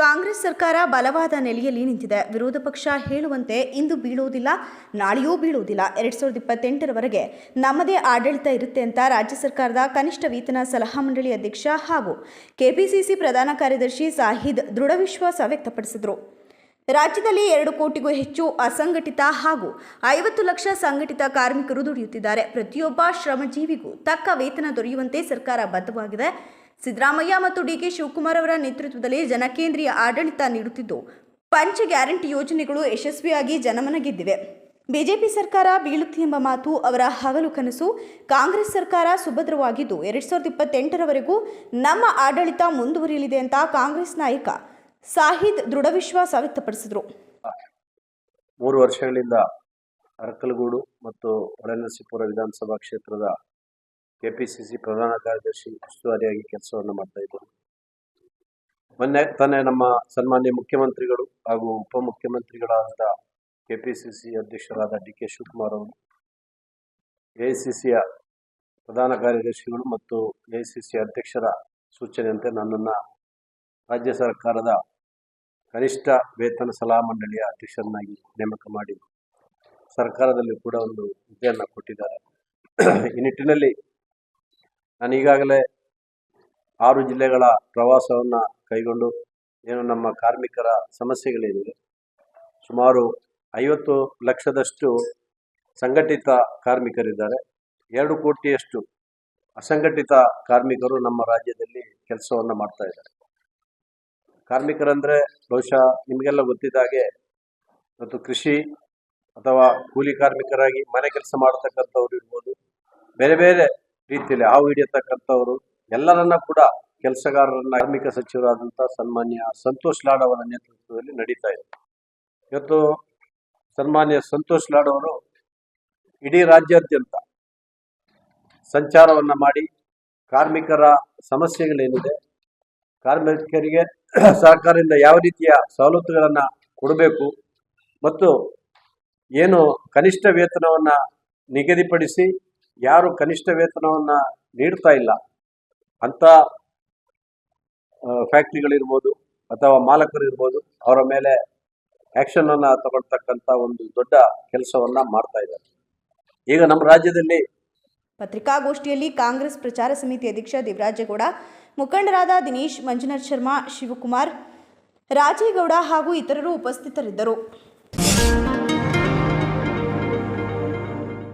ಕಾಂಗ್ರೆಸ್ ಸರ್ಕಾರ ಬಲವಾದ ನೆಲೆಯಲ್ಲಿ ನಿಂತಿದೆ. ವಿರೋಧ ಪಕ್ಷ ಹೇಳುವಂತೆ ಇಂದು ಬೀಳುವುದಿಲ್ಲ, ನಾಳೆಯೂ ಬೀಳುವುದಿಲ್ಲ. ಎರಡ್ ಸಾವಿರದ ಇಪ್ಪತ್ತೆಂಟರವರೆಗೆ ನಮ್ಮದೇ ಆಡಳಿತ ಇರುತ್ತೆ ಅಂತ ರಾಜ್ಯ ಸರ್ಕಾರದ ಕನಿಷ್ಠ ವೇತನ ಸಲಹಾ ಮಂಡಳಿ ಅಧ್ಯಕ್ಷ ಹಾಗೂ ಕೆಪಿಸಿಸಿ ಪ್ರಧಾನ ಕಾರ್ಯದರ್ಶಿ ಸಾಹಿದ್ ದೃಢ ವಿಶ್ವಾಸ ವ್ಯಕ್ತಪಡಿಸಿದರು. ರಾಜ್ಯದಲ್ಲಿ ಎರಡು ಕೋಟಿಗೂ ಹೆಚ್ಚು ಅಸಂಘಟಿತ ಹಾಗೂ ಐವತ್ತು ಲಕ್ಷ ಸಂಘಟಿತ ಕಾರ್ಮಿಕರು ದುಡಿಯುತ್ತಿದ್ದಾರೆ. ಪ್ರತಿಯೊಬ್ಬ ಶ್ರಮಜೀವಿಗೂ ತಕ್ಕ ವೇತನ ದೊರೆಯುವಂತೆ ಸರ್ಕಾರ ಬದ್ಧವಾಗಿದೆ. ಸಿದ್ದರಾಮಯ್ಯ ಮತ್ತು ಡಿಕೆ ಶಿವಕುಮಾರ್ ಅವರ ನೇತೃತ್ವದಲ್ಲಿ ಜನಕೇಂದ್ರೀಯ ಆಡಳಿತ ನೀಡುತ್ತಿದ್ದು, ಪಂಚ ಗ್ಯಾರಂಟಿ ಯೋಜನೆಗಳು ಯಶಸ್ವಿಯಾಗಿ ಜನಮನ ಗೆದ್ದಿವೆ. ಬಿಜೆಪಿ ಸರ್ಕಾರ ಬೀಳುತ್ತೆ ಎಂಬ ಮಾತು ಅವರ ಹಗಲು ಕನಸು. ಕಾಂಗ್ರೆಸ್ ಸರ್ಕಾರ ಸುಭದ್ರವಾಗಿದ್ದು, ಎರಡ್ ಸಾವಿರದ ಇಪ್ಪತ್ತೆಂಟರವರೆಗೂ ನಮ್ಮ ಆಡಳಿತ ಮುಂದುವರಿಯಲಿದೆ ಅಂತ ಕಾಂಗ್ರೆಸ್ ನಾಯಕ ಸಾಹಿದ್ ದೃಢ ವಿಶ್ವಾಸ ವ್ಯಕ್ತಪಡಿಸಿದರು. ಮೂರು ವರ್ಷಗಳಿಂದ ಅರಕಲಗೂಡು ಮತ್ತು ಹೊಳೆನರಸೀಪುರ ವಿಧಾನಸಭಾ ಕ್ಷೇತ್ರದ ಕೆಪಿಸಿಸಿ ಪ್ರಧಾನ ಕಾರ್ಯದರ್ಶಿ ಉಸ್ತುವಾರಿಯಾಗಿ ಕೆಲಸವನ್ನು ಮಾಡ್ತಾ ಇದ್ದರು ಮೊನ್ನೆ ತಾನೇ ನಮ್ಮ ಸನ್ಮಾನ್ಯ ಮುಖ್ಯಮಂತ್ರಿಗಳು ಹಾಗೂ ಉಪಮುಖ್ಯಮಂತ್ರಿಗಳಾದ ಕೆಪಿಸಿಸಿ ಅಧ್ಯಕ್ಷರಾದ ಡಿ ಕೆ ಶಿವಕುಮಾರ್ ಅವರು ಎಐಸಿಸಿಯ ಪ್ರಧಾನ ಕಾರ್ಯದರ್ಶಿಗಳು ಮತ್ತು ಎಐಸಿಸಿ ಅಧ್ಯಕ್ಷರ ಸೂಚನೆಯಂತೆ ನನ್ನನ್ನು ರಾಜ್ಯ ಸರ್ಕಾರದ ಕನಿಷ್ಠ ವೇತನ ಸಲಹಾ ಮಂಡಳಿಯ ಅಧ್ಯಕ್ಷರನ್ನಾಗಿ ನೇಮಕ ಮಾಡಿ ಸರ್ಕಾರದಲ್ಲಿ ಕೂಡ ಒಂದು ಹುದ್ದೆಯನ್ನು ಕೊಟ್ಟಿದ್ದಾರೆ ಈ ನಿಟ್ಟಿನಲ್ಲಿ ನಾನು ಈಗಾಗಲೇ ಆರು ಜಿಲ್ಲೆಗಳ ಪ್ರವಾಸವನ್ನು ಕೈಗೊಂಡು ಏನು ನಮ್ಮ ಕಾರ್ಮಿಕರ ಸಮಸ್ಯೆಗಳೇನಿದೆ ಸುಮಾರು ಐವತ್ತು ಲಕ್ಷದಷ್ಟು ಸಂಘಟಿತ ಕಾರ್ಮಿಕರಿದ್ದಾರೆ. ಎರಡು ಕೋಟಿಯಷ್ಟು ಅಸಂಘಟಿತ ಕಾರ್ಮಿಕರು ನಮ್ಮ ರಾಜ್ಯದಲ್ಲಿ ಕೆಲಸವನ್ನು ಮಾಡ್ತಾ ಇದ್ದಾರೆ. ಕಾರ್ಮಿಕರಂದರೆ ಬಹುಶಃ ನಿಮಗೆಲ್ಲ ಗೊತ್ತಿದ್ದ ಹಾಗೆ ಇವತ್ತು ಕೃಷಿ ಅಥವಾ ಕೂಲಿ ಕಾರ್ಮಿಕರಾಗಿ ಮನೆ ಕೆಲಸ ಮಾಡತಕ್ಕಂಥವ್ರು ಇರ್ಬೋದು. ಬೇರೆ ಬೇರೆ ರೀತಿಯಲ್ಲಿ ಹಾವು ಹಿಡಿಯತಕ್ಕಂಥವ್ರು, ಎಲ್ಲರನ್ನ ಕೂಡ ಕೆಲಸಗಾರರನ್ನ, ಕಾರ್ಮಿಕ ಸಚಿವರಾದಂಥ ಸನ್ಮಾನ್ಯ ಸಂತೋಷ್ ಲಾಡ್ ಅವರ ನೇತೃತ್ವದಲ್ಲಿ ನಡೀತಾ ಇದೆ. ಇವತ್ತು ಸನ್ಮಾನ್ಯ ಸಂತೋಷ್ ಲಾಡ್ ಅವರು ಇಡೀ ರಾಜ್ಯಾದ್ಯಂತ ಸಂಚಾರವನ್ನ ಮಾಡಿ, ಕಾರ್ಮಿಕರ ಸಮಸ್ಯೆಗಳೇನಿದೆ, ಕಾರ್ಮಿಕರಿಗೆ ಸರ್ಕಾರದಿಂದ ಯಾವ ರೀತಿಯ ಸವಲತ್ತುಗಳನ್ನ ಕೊಡಬೇಕು ಮತ್ತು ಏನು ಕನಿಷ್ಠ ವೇತನವನ್ನ ನಿಗದಿಪಡಿಸಿ ಯಾರು ಕನಿಷ್ಠ ವೇತನವನ್ನು ನೀಡ್ತಾ ಇಲ್ಲ. ಅಂತ ಫ್ಯಾಕ್ಟ್ರಿಗಳಿರ್ಬೋದು ಅಥವಾ ಮಾಲಕರು ಇರ್ಬೋದು ಅವರ ಮೇಲೆ ಆಕ್ಷನ್ ಅನ್ನ ತಗೊಳ್ತಕ್ಕಂಥ ಒಂದು ದೊಡ್ಡ ಕೆಲಸವನ್ನು ಮಾಡ್ತಾ ಇದ್ದಾರೆ. ಈಗ ನಮ್ಮ ರಾಜ್ಯದಲ್ಲಿ ಪತ್ರಿಕಾಗೋಷ್ಠಿಯಲ್ಲಿ ಕಾಂಗ್ರೆಸ್ ಪ್ರಚಾರ ಸಮಿತಿ ಅಧ್ಯಕ್ಷ ದೇವರಾಜೇಗೌಡ ಮುಖಂಡರಾದ ದಿನೇಶ್ ಮಂಜುನಾಥ್ ಶರ್ಮಾ, ಶಿವಕುಮಾರ್, ರಾಜೇಗೌಡ ಹಾಗೂ ಇತರರು ಉಪಸ್ಥಿತರಿದ್ದರು.